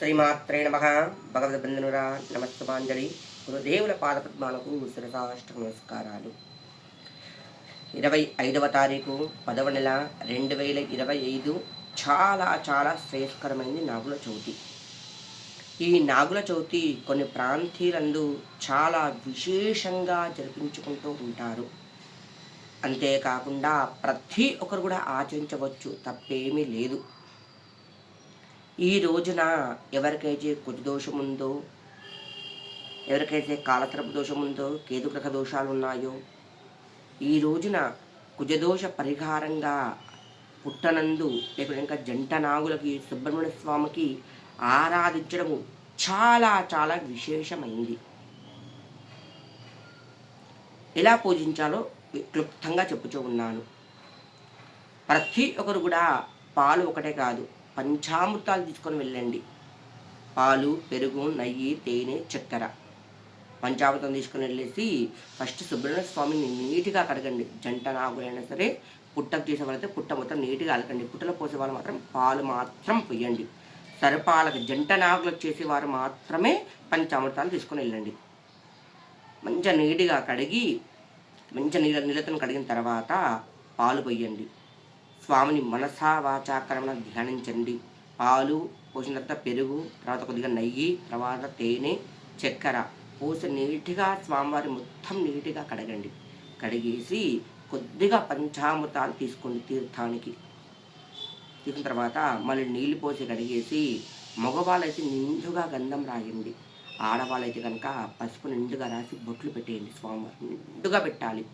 శ్రీమాత్రే నమ భగవద్బంధనురా నమస్తమాంజలి గురుదేవుల పాదపద్మాలకు శిరసాష్ట నమస్కారాలు ఇరవై ఐదవ తారీఖు పదవ నెల రెండు వేల ఇరవై ఐదు చాలా చాలా శ్రేయస్కరమైంది నాగుల చవితి. ఈ నాగుల చవితి కొన్ని ప్రాంతీయులందు చాలా విశేషంగా జరిపించుకుంటూ ఉంటారు. అంతేకాకుండా ప్రతి ఒక్కరు కూడా ఆచరించవచ్చు తప్పేమీ లేదు. ఈ రోజున ఎవరికైతే కుటి దోషం ఉందో ఎవరికైతే కాలత్రపు దోషం ఉందో కేతుగ్రహ దోషాలు ఉన్నాయో ఈ రోజున కుజదోష పరిహారంగా పుట్టనందు ఇంకా జంట నాగులకి సుబ్రహ్మణ్య స్వామికి ఆరాధించడము చాలా చాలా విశేషమైంది. ఎలా పూజించాలో క్లుప్తంగా చెప్పుతూ ఉన్నాను. ప్రతి ఒక్కరు కూడా పాలు ఒకటే కాదు పంచామృతాలు తీసుకొని వెళ్ళండి. పాలు పెరుగు నెయ్యి తేనె చక్కెర. పంచామృతం తీసుకొని వెళ్ళేసి ఫస్ట్ సుబ్రహ్మణ్య స్వామిని నీట్గా కడగండి. జంట నాగులైనా సరే పుట్టకు చేసే వాళ్ళైతే పుట్ట మొత్తం నీట్గా అలకండి. పుట్టలో పోసే వాళ్ళు మాత్రం పాలు మాత్రం పొయ్యండి. సరపాలకు జంట నాగులకు చేసేవారు మాత్రమే పంచామృతాలు తీసుకొని వెళ్ళండి. మంచిగా నీట్గా కడిగి మంచిగా నీళ్ళ నీళ్ళతో కడిగిన తర్వాత పాలు పొయ్యండి. స్వామిని మనసా వాచాకరణ ధ్యానించండి. పాలు పోసిన తర్వాత పెరుగు తర్వాత కొద్దిగా నెయ్యి తర్వాత తేనె చక్కెర. పోసి నీట్గా స్వామివారి మొత్తం నీటిగా కడగండి. కడిగేసి కొద్దిగా పంచామృతాలు తీసుకోండి తీర్థానికి. తీసిన తర్వాత మళ్ళీ నీళ్ళు పోసి కడిగేసి మగవాళ్ళైతే నిండుగా గంధం రాయండి. ఆడవాళ్ళైతే కనుక పసుపు నిండుగా రాసి బొట్లు పెట్టేయండి స్వామివారి నిండుగా పెట్టాలి.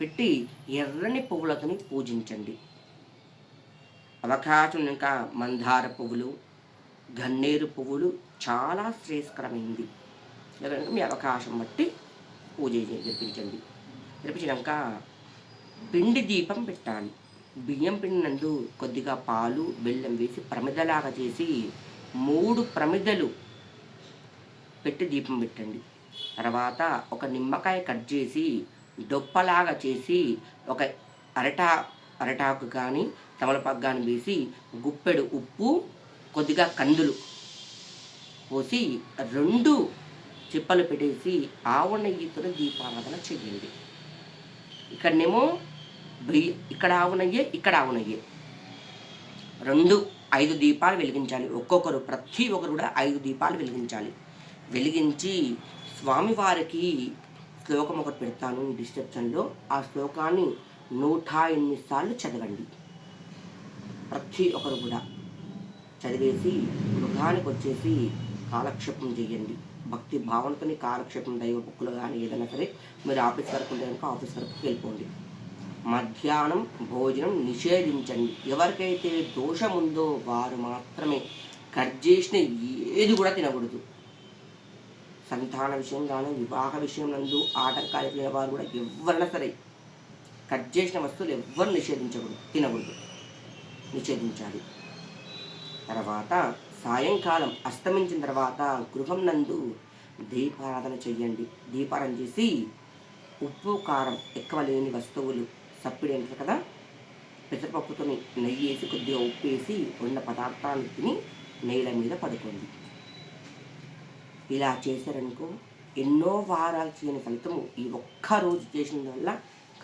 పెట్టి ఎర్రని పువ్వులతోని పూజించండి. అవకాశం ఇంకా మందార పువ్వులు గన్నేరు పువ్వులు చాలా శ్రేయస్కరమైంది ఎందుకంటే మీ అవకాశం బట్టి పూజ జరిపించండి. జరిపించినాక పిండి దీపం పెట్టాలి. బియ్యం పిండి నందు కొద్దిగా పాలు బెల్లం వేసి ప్రమిదలాగా చేసి మూడు ప్రమిదలు పెట్టి దీపం పెట్టండి. తర్వాత ఒక నిమ్మకాయ కట్ చేసి డొప్పలాగా చేసి ఒక అరటా అరటాకు కానీ తమలపాకు కానీ వేసి గుప్పెడు ఉప్పు కొద్దిగా కందులు పోసి రెండు చిప్పలు పెట్టేసి ఆవు నెయ్యితో దీపారాధన చెయ్యండి ఇక్కడనేమో బియ్య ఇక్కడ ఆవు ఇక్కడ ఆవు రెండు ఐదు దీపాలు వెలిగించాలి. ఒక్కొక్కరు ప్రతి ఒక్కరు కూడా ఐదు దీపాలు వెలిగించాలి. వెలిగించి స్వామివారికి శ్లోకం ఒకటి పెడతాను డిస్క్రిప్షన్లో ఆ శ్లోకాన్ని నూట ఎనిమిది సార్లు చదవండి. ప్రతి ఒక్కరు కూడా చదివేసి మృగానికి వచ్చేసి కాలక్షేపం చేయండి. భక్తి భావనతోని కాలక్షేపం దైవ బుక్కులు కానీ ఏదైనా సరే మీరు ఆఫీస్ వరకు ఉంటే కనుక ఆఫీస్ వరకు వెళ్ళిపోండి. మధ్యాహ్నం భోజనం నిషేధించండి. ఎవరికైతే దోషం ఉందో వారు మాత్రమే కట్ చేసిన ఏది కూడా తినకూడదు. సంతాన విషయం కానీ వివాహ విషయం నందు ఆటంకాలు వారు కూడా ఎవరైనా సరే కట్ చేసిన వస్తువులు ఎవ్వరు నిషేధించకూడదు తినకూడదు. నిషేధించాలి. తర్వాత సాయంకాలం అస్తమించిన తర్వాత గృహం నందు దీపారాధన చెయ్యండి. దీపారాధన చేసి ఉప్పు కారం ఎక్కువ లేని వస్తువులు సప్పిడి అంటారు కదా పెసరపప్పుతో నెయ్యి వేసి కొద్దిగా ఉప్పు వేసి ఉన్న పదార్థాలు తిని నేల మీద పడుకోండి. ఇలా చేశారనుకో ఎన్నో వారాలు చేయని ఫలితము ఈ ఒక్క రోజు చేసిన వల్ల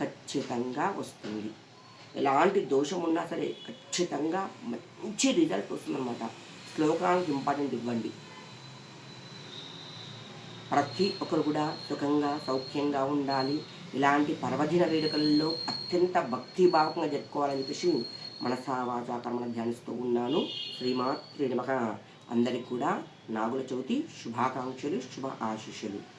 ఖచ్చితంగా వస్తుంది. ఎలాంటి దోషం ఉన్నా సరే ఖచ్చితంగా మంచి రిజల్ట్ వస్తుందన్నమాట. శ్లోకానికి ఇంపార్టెంట్ ఇవ్వండి. ప్రతి ఒక్కరు కూడా సుఖంగా సౌఖ్యంగా ఉండాలి. ఇలాంటి పర్వదిన వేడుకల్లో అత్యంత భక్తిభావంగా జరుపుకోవాలని చెప్పేసి మనసావాచా కర్మను ధ్యానిస్తూ ఉన్నాను. శ్రీమాత్ శ్రీ నమః. అందరికి కూడా నాగుల చవితి శుభాకాంక్షలు శుభ ఆశీస్సులు.